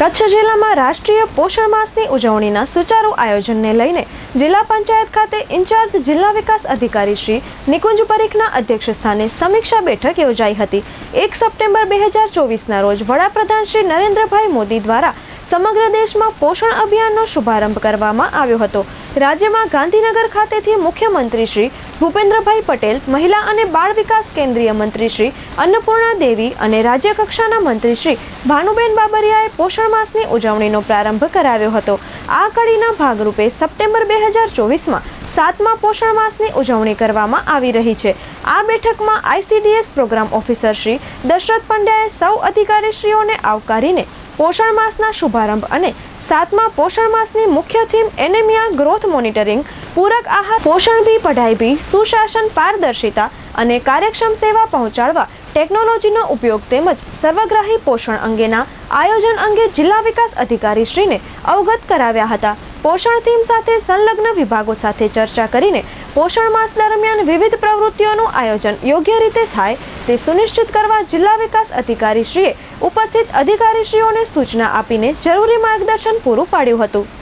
કચ્છ જિલ્લામાં રાષ્ટ્રીય પોષણ માસની ઉજવણીના સુચારુ આયોજનને લઈને જિલ્લા પંચાયત ખાતે ઇન્ચાર્જ જિલ્લા વિકાસ અધિકારી શ્રી નિકુંજ પરીખના અધ્યક્ષસ્થાને સમીક્ષા બેઠક યોજાઈ હતી. એક સપ્ટેમ્બર બે હજાર ચોવીસના રોજ વડાપ્રધાન શ્રી નરેન્દ્રભાઈ મોદી દ્વારા સમગ્ર દેશમાં પોષણ અભિયાનનો શુભારંભ કરવામાં આવ્યો હતો. રાજ્યમાં ગાંધીનગર ખાતેથી મુખ્યમંત્રી શ્રી ભૂપેન્દ્રભાઈ પટેલ, મહિલા અને બાળ વિકાસ કેન્દ્રીય મંત્રી શ્રી અન્નપૂર્ણા દેવી અને રાજ્ય કક્ષાના મંત્રી શ્રી ભાનુબેન બાબરિયાએ પોષણ માસની ઉજવણીનો પ્રારંભ કરાવ્યો હતો. આ કડીના ભાગરૂપે સપ્ટેમ્બર બે હજાર ચોવીસમાં સાતમા પોષણ માસની ઉજવણી કરવામાં આવી રહી છે. આ બેઠકમાં ICDS program officer Shri Dasharath પંડ્યાએ સૌ અધિકારીશ્રીઓને આવકારીને પોષણ માસના શુભારંભ અને સાતમા પોષણ માસની મુખ્ય થીમ એનેમિયા ગ્રોથ મોનિટરિંગ, પૂરક આહાર, પોષણ ભી પઢાઈ ભી સુશાસન પારદર્શિતા અને કાર્યક્ષમ સેવા પહોંચાડવા ટેકનોલોજીનો ઉપયોગ તેમજ સર્વગ્રાહી પોષણ અંગેના આયોજન અંગે જિલ્લા વિકાસ અધિકારીશ્રીને અવગત કરાવ્યા હતા. પોષણ થીમ સાથે સંલગ્ન વિભાગો સાથે ચર્ચા કરીને પોષણ માસ દરમિયાન વિવિધ પ્રવૃત્તિઓનું આયોજન યોગ્ય રીતે થાય તે સુનિશ્ચિત કરવા જિલ્લા વિકાસ અધિકારીશ્રીએ ઉપસ્થિત અધિકારીશ્રીઓને સૂચના આપીને જરૂરી માર્ગદર્શન પૂરું પાડ્યું હતું.